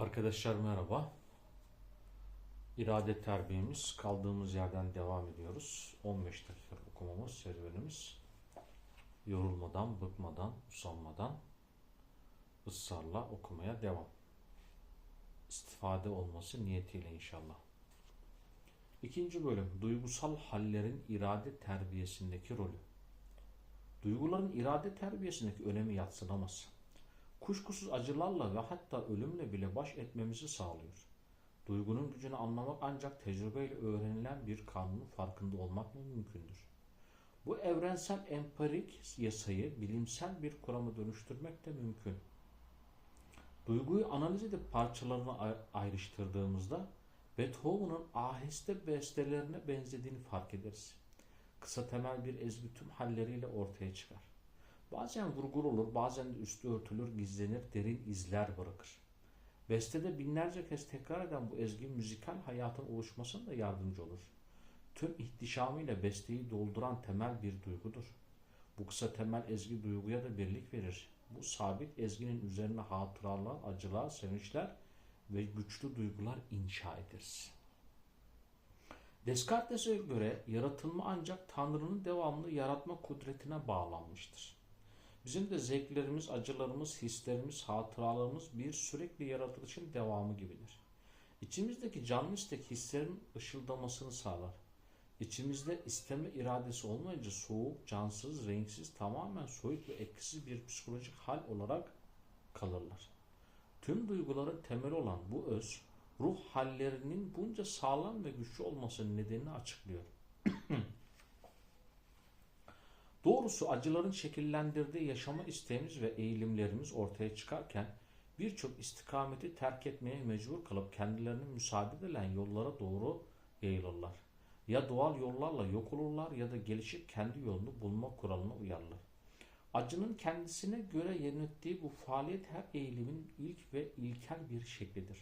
Arkadaşlar merhaba. İrade terbiyemiz kaldığımız yerden devam ediyoruz. 15 dakika okumamız, serüvenimiz. Yorulmadan, bıkmadan, usanmadan ısrarla okumaya devam. İstifade olması niyetiyle inşallah. İkinci bölüm. Duygusal hallerin irade terbiyesindeki rolü. Duyguların irade terbiyesindeki önemi yatsınamaz kuşkusuz acılarla ve hatta ölümle bile baş etmemizi sağlıyor. Duygunun gücünü anlamak ancak tecrübeyle öğrenilen bir kanunun farkında olmak mı mümkündür? Bu evrensel empirik yasayı bilimsel bir kurama dönüştürmek de mümkün. Duyguyu analiz edip parçalarına ayrıştırdığımızda Beethoven'ın aheste bestelerine benzediğini fark ederiz. Kısa temel bir ezgi tüm halleriyle ortaya çıkar. Bazen vurgul olur, bazen de üstü örtülür, gizlenir, derin izler bırakır. Bestede binlerce kez tekrar eden bu ezgi müzikal hayatın oluşmasına da yardımcı olur. Tüm ihtişamıyla besteyi dolduran temel bir duygudur. Bu kısa temel ezgi duyguya da birlik verir. Bu sabit ezginin üzerine hatıralar, acılar, sevinçler ve güçlü duygular inşa ederiz. Descartes'e göre yaratılma ancak Tanrı'nın devamlı yaratma kudretine bağlanmıştır. Bizim de zevklerimiz, acılarımız, hislerimiz, hatıralarımız bir sürekli yaratılışın devamı gibidir. İçimizdeki canlı istek hislerin ışıldamasını sağlar. İçimizde isteme iradesi olmayınca soğuk, cansız, renksiz, tamamen soyut ve etkisiz bir psikolojik hal olarak kalırlar. Tüm duyguların temeli olan bu öz, ruh hallerinin bunca sağlam ve güçlü olmasının nedenini açıklıyor. Doğrusu acıların şekillendirdiği yaşama isteğimiz ve eğilimlerimiz ortaya çıkarken birçok istikameti terk etmeye mecbur kalıp kendilerine müsaade edilen yollara doğru yayılırlar. Ya doğal yollarla yok olurlar ya da gelişip kendi yolunu bulma kuralına uyarlar. Acının kendisine göre yönettiği bu faaliyet her eğilimin ilk ve ilkel bir şeklidir.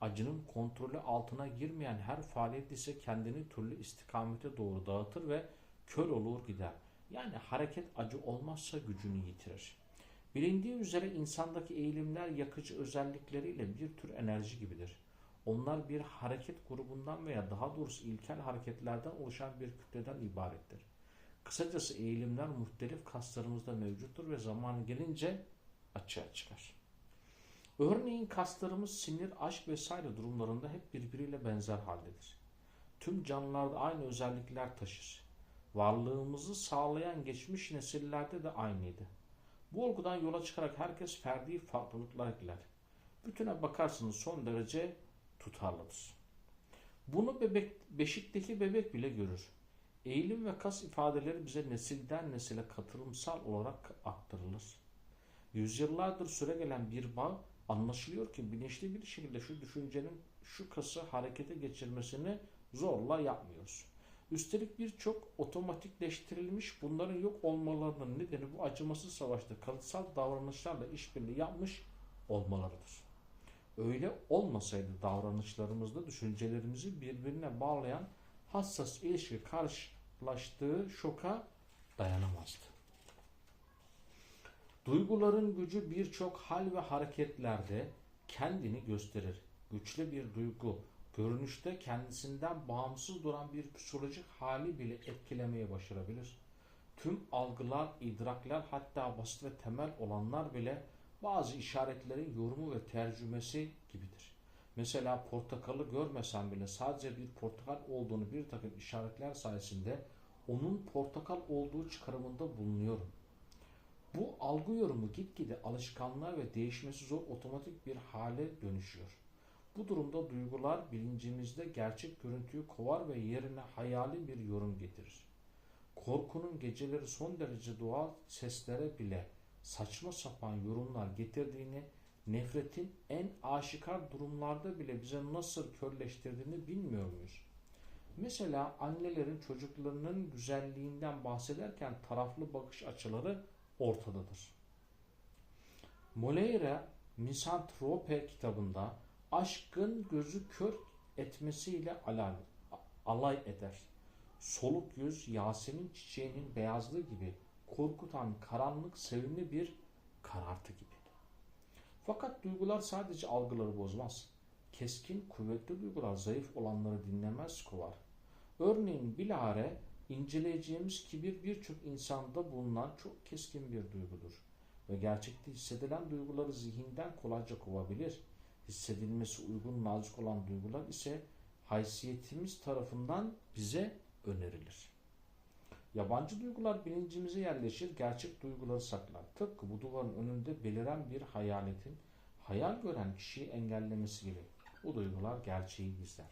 Acının kontrolü altına girmeyen her faaliyet ise kendini türlü istikamete doğru dağıtır ve kör olur gider. Yani hareket acı olmazsa gücünü yitirir. Bilindiği üzere insandaki eğilimler yakıcı özellikleriyle bir tür enerji gibidir. Onlar bir hareket grubundan veya daha doğrusu ilkel hareketlerden oluşan bir kütleden ibarettir. Kısacası eğilimler muhtelif kaslarımızda mevcuttur ve zamanı gelince açığa çıkar. Örneğin kaslarımız sinir, aşk vesaire durumlarında hep birbiriyle benzer haldedir. Tüm canlılarda aynı özellikler taşır varlığımızı sağlayan geçmiş nesillerde de aynıydı. Bu olgudan yola çıkarak herkes ferdi farklılıklar ekler. Bütüne bakarsınız son derece tutarlıdır. Bunu bebek, beşikteki bebek bile görür. Eğilim ve kas ifadeleri bize nesilden nesile katılımsal olarak aktarılır. Yüzyıllardır süre gelen bir bağ anlaşılıyor ki bilinçli bir şekilde şu düşüncenin şu kası harekete geçirmesini zorla yapmıyoruz. Üstelik birçok otomatikleştirilmiş bunların yok olmalarının nedeni bu acımasız savaşta kalıtsal davranışlarla işbirliği yapmış olmalarıdır. Öyle olmasaydı davranışlarımızda düşüncelerimizi birbirine bağlayan hassas ilişki karşılaştığı şoka dayanamazdı. Duyguların gücü birçok hal ve hareketlerde kendini gösterir. Güçlü bir duygu görünüşte kendisinden bağımsız duran bir psikolojik hali bile etkilemeye başarabilir. Tüm algılar, idrakler hatta basit ve temel olanlar bile bazı işaretlerin yorumu ve tercümesi gibidir. Mesela portakalı görmesem bile sadece bir portakal olduğunu bir takım işaretler sayesinde onun portakal olduğu çıkarımında bulunuyorum. Bu algı yorumu gitgide alışkanlığa ve değişmesi zor otomatik bir hale dönüşüyor. Bu durumda duygular bilincimizde gerçek görüntüyü kovar ve yerine hayali bir yorum getirir. Korkunun geceleri son derece doğal seslere bile saçma sapan yorumlar getirdiğini, nefretin en aşikar durumlarda bile bize nasıl körleştirdiğini bilmiyor muyuz? Mesela annelerin çocuklarının güzelliğinden bahsederken taraflı bakış açıları ortadadır. Moleira Misantrope kitabında aşkın gözü kör etmesiyle alay, alay eder. Soluk yüz Yasemin çiçeğinin beyazlığı gibi korkutan karanlık sevimli bir karartı gibi. Fakat duygular sadece algıları bozmaz. Keskin, kuvvetli duygular zayıf olanları dinlemez, kovar. Örneğin bilahare inceleyeceğimiz kibir birçok insanda bulunan çok keskin bir duygudur. Ve gerçekte hissedilen duyguları zihinden kolayca kovabilir. Hissedilmesi uygun nazik olan duygular ise haysiyetimiz tarafından bize önerilir. Yabancı duygular bilincimize yerleşir, gerçek duyguları saklar. Tıpkı bu duvarın önünde beliren bir hayaletin hayal gören kişiyi engellemesi gibi. Bu duygular gerçeği gizler.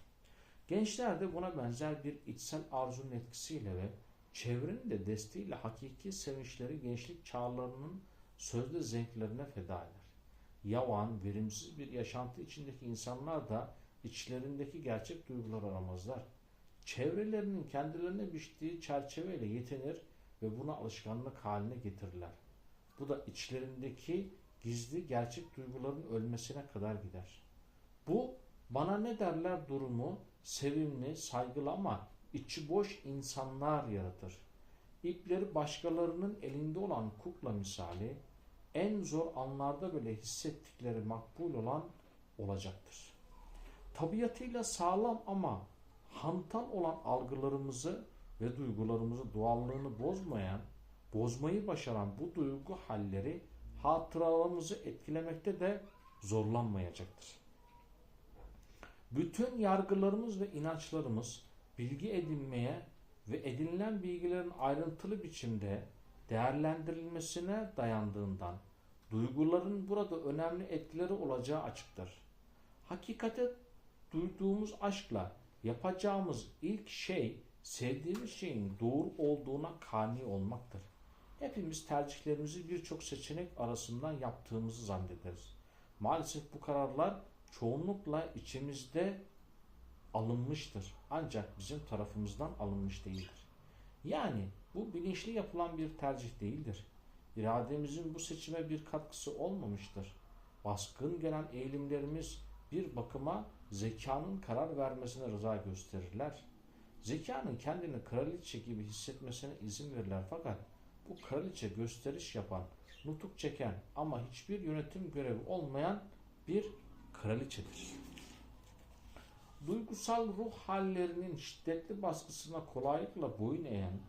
Gençler de buna benzer bir içsel arzunun etkisiyle ve çevrenin de desteğiyle hakiki sevinçleri gençlik çağlarının sözde zevklerine feda eder. Yavan, verimsiz bir yaşantı içindeki insanlar da içlerindeki gerçek duyguları aramazlar. Çevrelerinin kendilerine biçtiği çerçeveyle yetinir ve buna alışkanlık haline getirirler. Bu da içlerindeki gizli gerçek duyguların ölmesine kadar gider. Bu bana ne derler durumu sevimli, saygılı ama içi boş insanlar yaratır. İpleri başkalarının elinde olan kukla misali en zor anlarda bile hissettikleri makbul olan olacaktır. Tabiatıyla sağlam ama hantal olan algılarımızı ve duygularımızı doğallığını bozmayan, bozmayı başaran bu duygu halleri hatıralarımızı etkilemekte de zorlanmayacaktır. Bütün yargılarımız ve inançlarımız bilgi edinmeye ve edinilen bilgilerin ayrıntılı biçimde değerlendirilmesine dayandığından duyguların burada önemli etkileri olacağı açıktır. Hakikate duyduğumuz aşkla yapacağımız ilk şey sevdiğimiz şeyin doğru olduğuna kani olmaktır. Hepimiz tercihlerimizi birçok seçenek arasından yaptığımızı zannederiz. Maalesef bu kararlar çoğunlukla içimizde alınmıştır. Ancak bizim tarafımızdan alınmış değildir. Yani bu bilinçli yapılan bir tercih değildir. İrademizin bu seçime bir katkısı olmamıştır. Baskın gelen eğilimlerimiz bir bakıma zekanın karar vermesine rıza gösterirler. Zekanın kendini kraliçe gibi hissetmesine izin verirler fakat bu kraliçe gösteriş yapan, nutuk çeken ama hiçbir yönetim görevi olmayan bir kraliçedir. Duygusal ruh hallerinin şiddetli baskısına kolaylıkla boyun eğen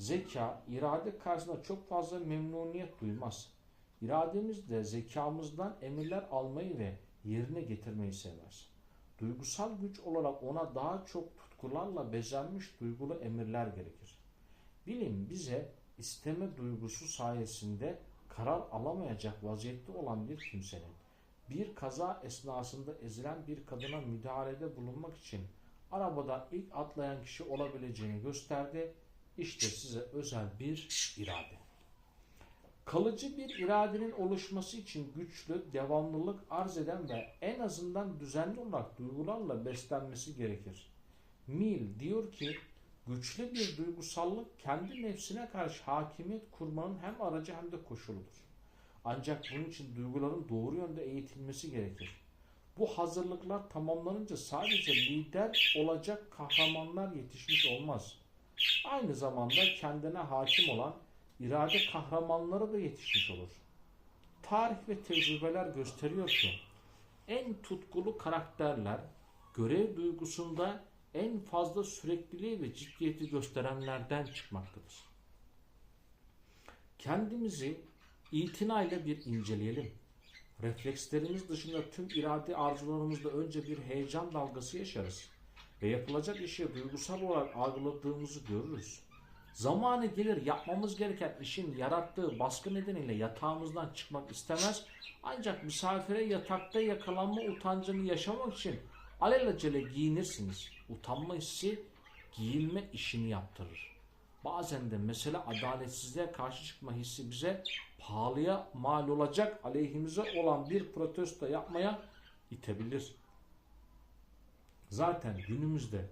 zeka, irade karşısında çok fazla memnuniyet duymaz. İrademiz de zekamızdan emirler almayı ve yerine getirmeyi sever. Duygusal güç olarak ona daha çok tutkularla bezenmiş duygulu emirler gerekir. Bilim bize isteme duygusu sayesinde karar alamayacak vaziyette olan bir kimsenin bir kaza esnasında ezilen bir kadına müdahalede bulunmak için arabada ilk atlayan kişi olabileceğini gösterdi. İşte size özel bir irade. Kalıcı bir iradenin oluşması için güçlü, devamlılık arz eden ve en azından düzenli olarak duygularla beslenmesi gerekir. Mill diyor ki güçlü bir duygusallık kendi nefsine karşı hakimiyet kurmanın hem aracı hem de koşuludur. Ancak bunun için duyguların doğru yönde eğitilmesi gerekir. Bu hazırlıklar tamamlanınca sadece lider olacak kahramanlar yetişmiş olmaz. Aynı zamanda kendine hakim olan irade kahramanları da yetişmiş olur. Tarih ve tecrübeler gösteriyor ki en tutkulu karakterler görev duygusunda en fazla sürekliliği ve ciddiyeti gösterenlerden çıkmaktadır. Kendimizi itinayla bir inceleyelim. Reflekslerimiz dışında tüm irade arzularımızda önce bir heyecan dalgası yaşarız ve yapılacak işi duygusal olarak algıladığımızı görürüz. Zamanı gelir yapmamız gereken işin yarattığı baskı nedeniyle yatağımızdan çıkmak istemez. Ancak misafire yatakta yakalanma utancını yaşamak için alelacele giyinirsiniz. Utanma hissi giyilme işini yaptırır. Bazen de mesele adaletsizliğe karşı çıkma hissi bize pahalıya mal olacak aleyhimize olan bir protesto yapmaya itebilir. Zaten günümüzde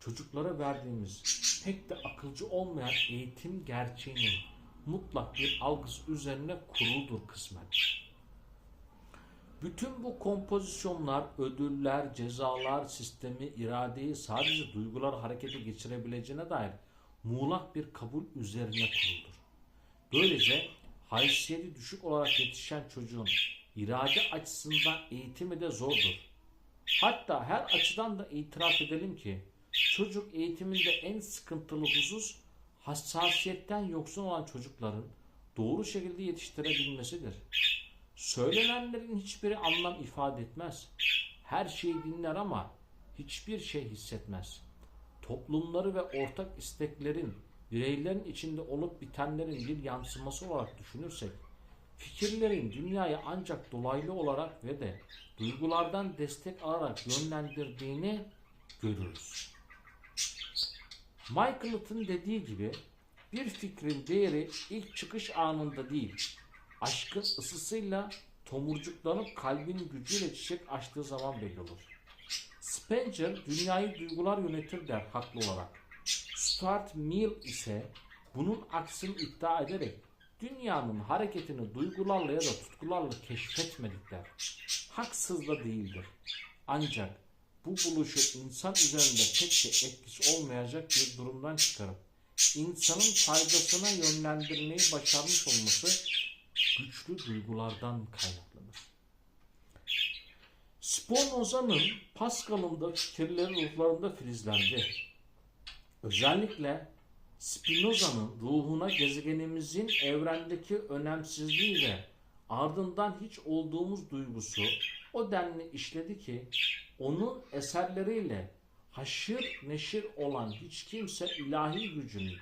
çocuklara verdiğimiz pek de akılcı olmayan eğitim gerçeğinin mutlak bir algısı üzerine kuruludur kısmen. Bütün bu kompozisyonlar, ödüller, cezalar, sistemi, iradeyi sadece duygular harekete geçirebileceğine dair muğlak bir kabul üzerine kuruldur. Böylece haysiyeti düşük olarak yetişen çocuğun irade açısından eğitimi de zordur. Hatta her açıdan da itiraf edelim ki çocuk eğitiminde en sıkıntılı husus hassasiyetten yoksun olan çocukların doğru şekilde yetiştirebilmesidir. Söylenenlerin hiçbiri anlam ifade etmez. Her şeyi dinler ama hiçbir şey hissetmez. Toplumları ve ortak isteklerin, bireylerin içinde olup bitenlerin bir yansıması olarak düşünürsek, fikirlerin dünyayı ancak dolaylı olarak ve de duygulardan destek alarak yönlendirdiğini görürüz. Michael'ın dediği gibi bir fikrin değeri ilk çıkış anında değil, aşkın ısısıyla tomurcuklanıp kalbin gücüyle çiçek açtığı zaman belli olur. Spencer dünyayı duygular yönetir der haklı olarak. Stuart Mill ise bunun aksini iddia ederek dünyanın hareketini duygularla ya da tutkularla keşfetmedik der. Haksız da değildir. Ancak bu buluşu insan üzerinde pek de etkisi olmayacak bir durumdan çıkarıp insanın faydasına yönlendirmeyi başarmış olması güçlü duygulardan kaynaklanır. Spinoza'nın Pascal'ın da fikirleri ruhlarında filizlendi. Özellikle Spinoza'nın ruhuna gezegenimizin evrendeki önemsizliği ve ardından hiç olduğumuz duygusu o denli işledi ki onun eserleriyle haşır neşir olan hiç kimse ilahi gücünü,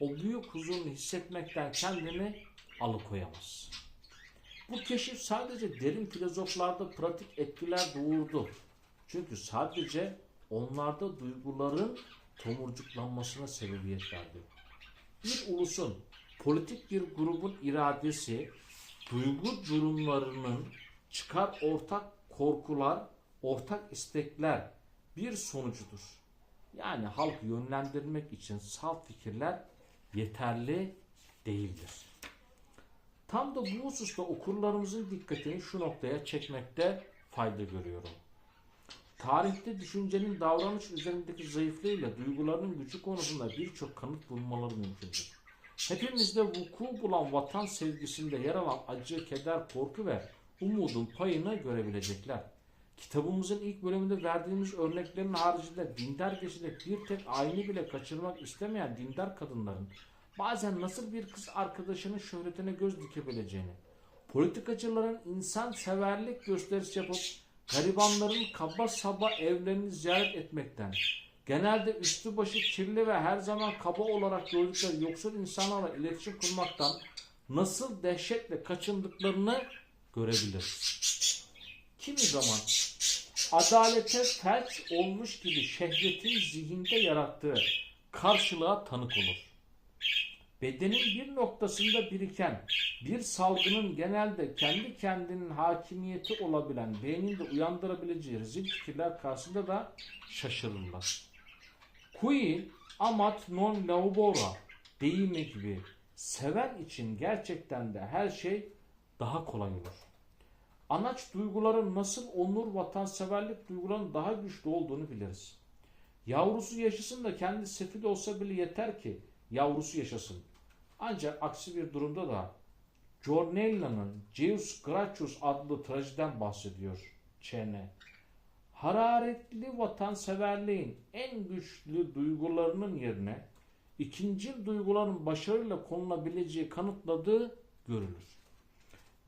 o büyük huzurunu hissetmekten kendini alıkoyamaz. Bu keşif sadece derin filozoflarda pratik etkiler doğurdu. Çünkü sadece onlarda duyguların tomurcuklanmasına sebebiyet verdi. Bir ulusun, politik bir grubun iradesi, duygu durumlarının çıkar ortak korkular, ortak istekler bir sonucudur. Yani halkı yönlendirmek için salt fikirler yeterli değildir. Tam da bu hususta okurlarımızın dikkatini şu noktaya çekmekte fayda görüyorum. Tarihte düşüncenin davranış üzerindeki zayıflığıyla duyguların gücü konusunda birçok kanıt bulmaları mümkündür. Hepimizde vuku bulan vatan sevgisinde yer alan acı, keder, korku ve umudun payını görebilecekler. Kitabımızın ilk bölümünde verdiğimiz örneklerin haricinde dindar geçecek bir tek ayini bile kaçırmak istemeyen dindar kadınların bazen nasıl bir kız arkadaşının şöhretine göz dikebileceğini, politikacıların insan severlik gösterisi yapıp garibanların kaba saba evlerini ziyaret etmekten, genelde üstü başı kirli ve her zaman kaba olarak gördükleri yoksul insanlarla iletişim kurmaktan nasıl dehşetle kaçındıklarını görebiliriz. Kimi zaman adalete felç olmuş gibi şehvetin zihinde yarattığı karşılığa tanık olur. Bedenin bir noktasında biriken bir salgının genelde kendi kendinin hakimiyeti olabilen beyninde uyandırabileceği rezil fikirler karşısında da şaşırırlar. Qui amat non laubora deyimi gibi seven için gerçekten de her şey daha kolay olur. Anaç duyguların nasıl onur vatanseverlik duygularının daha güçlü olduğunu biliriz. Yavrusu yaşasın da kendi sefil olsa bile yeter ki yavrusu yaşasın. Ancak aksi bir durumda da Giornella'nın Zeus Gracchus adlı trajiden bahsediyor Çene. Hararetli vatanseverliğin en güçlü duygularının yerine ikinci duyguların başarıyla konulabileceği kanıtladığı görülür.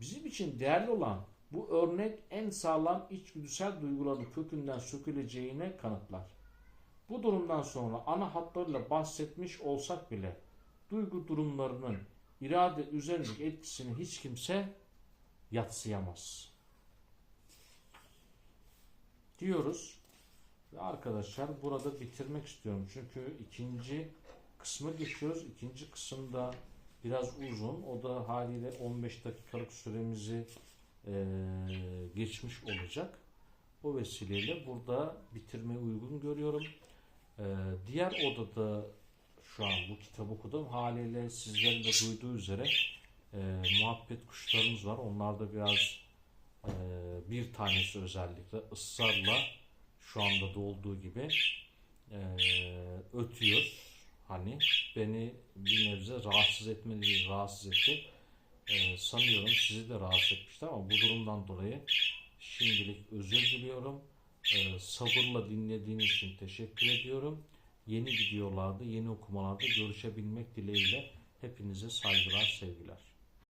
Bizim için değerli olan bu örnek en sağlam içgüdüsel duyguların kökünden söküleceğine kanıtlar. Bu durumdan sonra ana hatlarıyla bahsetmiş olsak bile duygu durumlarının irade üzerindeki etkisini hiç kimse yatsıyamaz. Diyoruz ve arkadaşlar burada bitirmek istiyorum. Çünkü ikinci kısmı geçiyoruz. İkinci kısımda biraz uzun. O da haliyle 15 dakikalık süremizi e, geçmiş olacak. O vesileyle burada bitirme uygun görüyorum. E, diğer odada şu an bu kitabı okudum. Haliyle sizlerin de duyduğu üzere e, muhabbet kuşlarımız var. Onlar da biraz e, bir tanesi özellikle ısrarla şu anda da olduğu gibi e, ötüyor. Hani beni bir nebze rahatsız etmedi, rahatsız etti. Ee, sanıyorum sizi de rahatsız etmişti ama bu durumdan dolayı şimdilik özür diliyorum. Ee, sabırla dinlediğiniz için teşekkür ediyorum. Yeni videolarda, yeni okumalarda görüşebilmek dileğiyle hepinize saygılar, sevgiler.